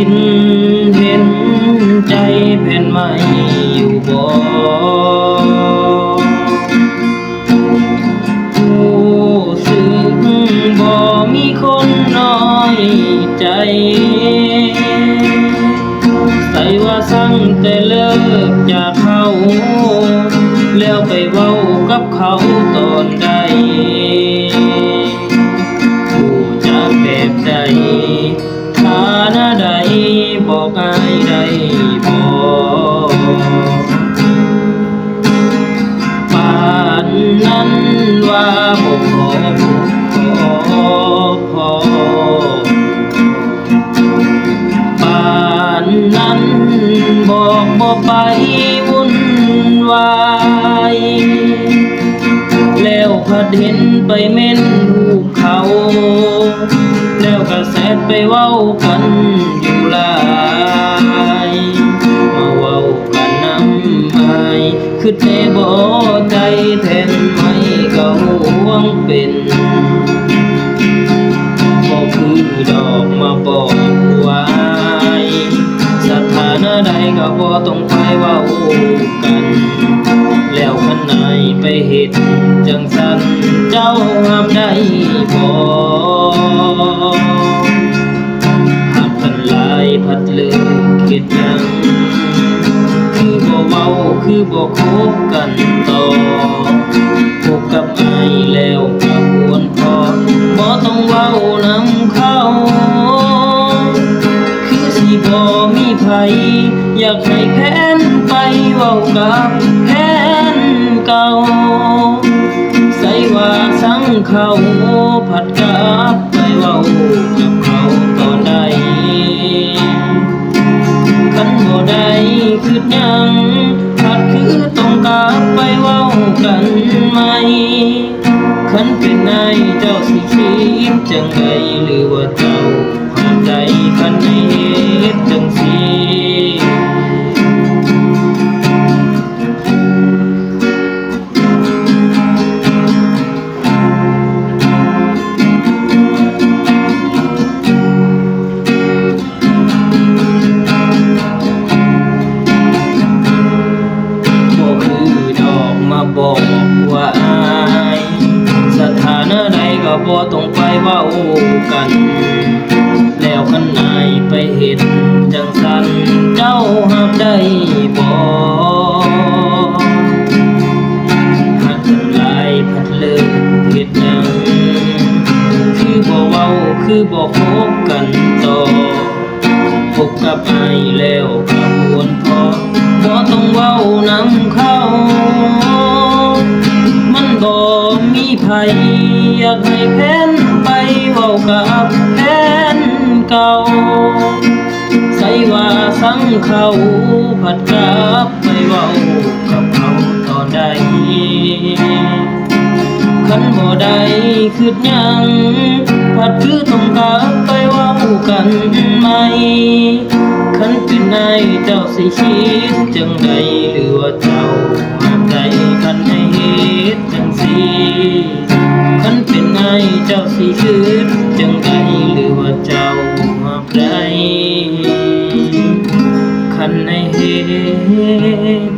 คิดเห็นใจแผ่นไม่อยู่บ่ผู้สึกบ่มีคนน้อยใจ ใส่ว่าสั่งแต่เลิกจากเขา แล้วไปเว้ากับเขาตอนใด ป่านนั้นบอกบ่ไปวุ่นวายแล้วพัดเห็นไปเม่นรูเขา แล้วก็แซดไปเว้ากันอยู่ลายมาเว้ากันน้ำไม้คือเทบ่ใจแทนไม่เก่าหวงเป็น เห็ดจังสันเจ้าห้ามได้บ่หากทันลายพัดเลยเกิดยังคือบ่เว้าคือบ่คบกันต่อพบกับไอายแล้วก็ควรพอบ่ต้องเว้านำเขาคือสิบ่มีไผอยากให้แพ้นไปเว้ากับแพ เขาผัดกับไปเว้ากับเขาตอนใดคันบ่ได้คือยังขาดคือต้องกลับไปเว้ากันไหมคันเป็นนายเจ้าสิคิดจังใดหรือว่าเจ้าเข้าใจคันในเหตุ ต้องไปเว้ากัน แล้วคันนายไปเห็นจังสันเจ้าหับได้บ่หากทั้งหลายพัดเลิกเฮ็ดหยังคือบ่เว้าคือบ่คบกันต่อพบกับไอแล้วก็ควรพอบ่ต้องเว้านำเขามันบ่มีไผอยากให้แพ้ เก่า ใส่ว่าสังเขาผัดกลับไปเว้ากับเขาตอนใดคันบ่ได้คือหยังพัดคือต้องกลับไปเว้ากันไหมคันเป็นนายเจ้าสิคิดจังใดหรือว่าเจ้าห้าใจคันให้เฮ็ดจังสิคันเป็นนายเจ้าสิคิดจังใดา